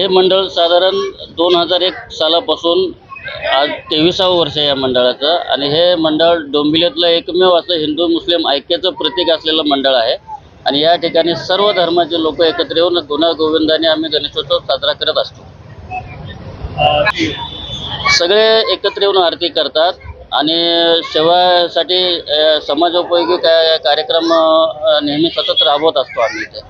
हे मंडळ साधारण दोन हजार एक सालापासून आज तेविसावं वर्ष आहे या मंडळाचं. आणि हे मंडळ डोंबिवलीतलं एकमेव असं हिंदू मुस्लिम ऐक्याचं प्रतीक असलेलं मंडळ आहे. आणि या ठिकाणी सर्व धर्माचे लोक एकत्र येऊन गुण्यागोविंदाने आम्ही गणेशोत्सव साजरा करत असतो. सगळे एकत्र येऊन आरती करतात. आणि सेवासाठी समाजोपयोगी काय कार्यक्रम नेहमी सतत राबवत असतो आम्ही इथे.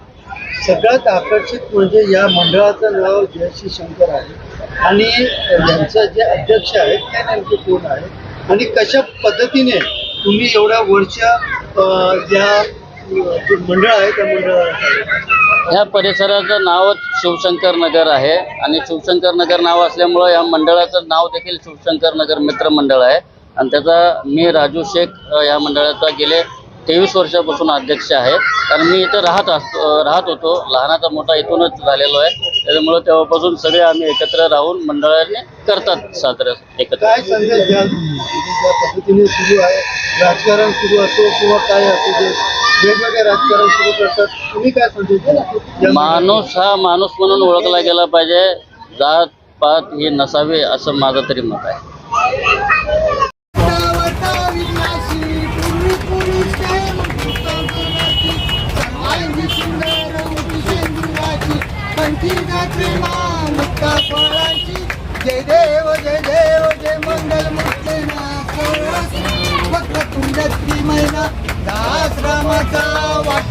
सगळ्यात आकर्षित म्हणजे या मंडळाचं नाव जयश्री शंकर आहे. आणि यांचं जे अध्यक्ष आहेत ते नेमके कोण आहे आणि कशा पद्धतीने तुम्ही एवढ्या वरच्या ज्या या मंडळ आहे त्या मंडळाला ह्या परिसराचं नावच शिवशंकर नगर आहे. आणि शिवशंकर नगर नाव असल्यामुळं या मंडळाचं नाव देखील शिवशंकर नगर मित्र मंडळ आहे. आणि त्याचा मी राजू शेख या मंडळाचा गेले तेवीस वर्षापासून अध्यक्ष आहे. कारण मी इथं राहत असतो राहत होतो. लहानाचा मोठा इथूनच झालेलो आहे. त्याच्यामुळं तेव्हापासून सगळे आम्ही एकत्र राहून मंडळाने करतात साजरं एकत्र. काय संदेश द्याल? तुम्ही ज्या पद्धतीने सुरू आहे राजकारण सुरू असो किंवा काय असो वेगवेगळे राजकारण सुरू करतात तुम्ही काय संदेश द्याल? माणूस हा माणूस म्हणून ओळखला गेला पाहिजे. जात पात ही नसावी असं माझं तरी मत आहे. जय देव जय देव जय मंगल वक्रतुंडत्री महिना दास रामाचा वाट.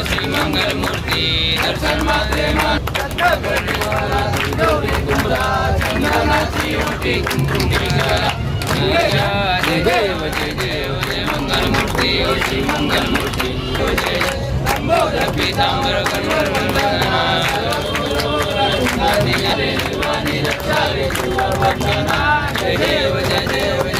मूर्ती ओ श्री मंगल मूर्ती दर्शन मात्रे जय देव जय देव जय मंगल मूर्ती ओ श्री मंगल मूर्ती ओ जय लंबोदर पीतांबर कन्वर वंदना जय देव